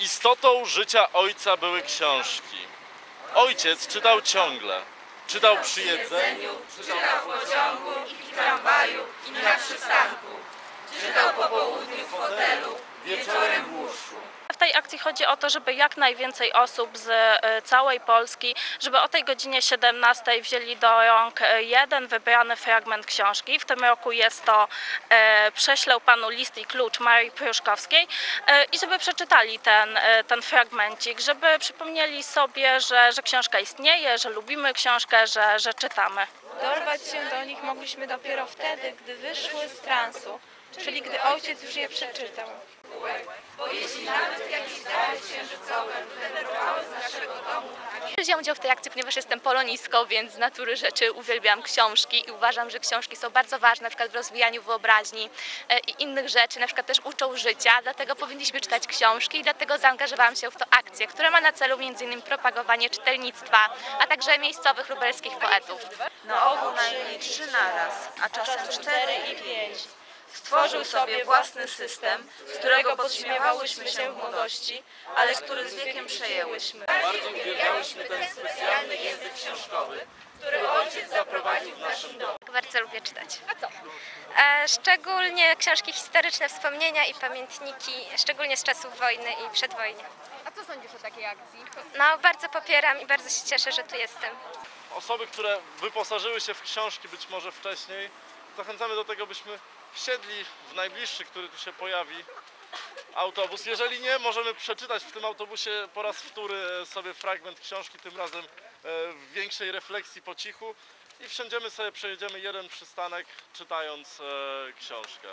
Istotą życia ojca były książki. Ojciec czytał ciągle. Czytał przy jedzeniu, Czytał w pociągu i w tramwaju i na przystanku. Czytał po południu w fotelu, wieczorem w łóżku. W tej akcji chodzi o to, żeby jak najwięcej osób z e, całej Polski, żeby o tej godzinie 17 wzięli do rąk e, jeden wybrany fragment książki. W tym roku jest to e, Prześlę panu list i klucz Marii Pruszkowskiej e, i żeby przeczytali ten, e, ten fragmencik, żeby przypomnieli sobie, że, że książka istnieje, że lubimy książkę, że, że czytamy. Dorwać się do nich mogliśmy dopiero wtedy, gdy wyszły z transu, czyli gdy ojciec już je przeczytał. Wziąłem udział w tej akcji, ponieważ jestem polonistką, więc z natury rzeczy uwielbiam książki i uważam, że książki są bardzo ważne na przykład w rozwijaniu wyobraźni e, i innych rzeczy, na przykład też uczą życia, dlatego powinniśmy czytać książki i dlatego zaangażowałam się w tę akcję, która ma na celu m.in. propagowanie czytelnictwa, a także miejscowych lubelskich poetów. Na ogół najmniej trzy naraz, a czasem cztery i pięć. Stworzył sobie własny system, z którego podśmiewałyśmy się w młodości, ale który z wiekiem przejęłyśmy. bardzo uwielbiałyśmy ten specjalny język książkowy, który ojciec zaprowadził w naszym domu. Bardzo lubię czytać. A co? E, szczególnie książki historyczne, wspomnienia i pamiętniki, szczególnie z czasów wojny i przedwojnia. A co sądzisz o takiej akcji? No, bardzo popieram i bardzo się cieszę, że tu jestem. Osoby, które wyposażyły się w książki być może wcześniej, zachęcamy do tego, byśmy wsiedli w najbliższy, który tu się pojawi, autobus. Jeżeli nie, możemy przeczytać w tym autobusie po raz wtóry sobie fragment książki, tym razem e, w większej refleksji po cichu i wsiądziemy sobie, przejedziemy jeden przystanek czytając e, książkę.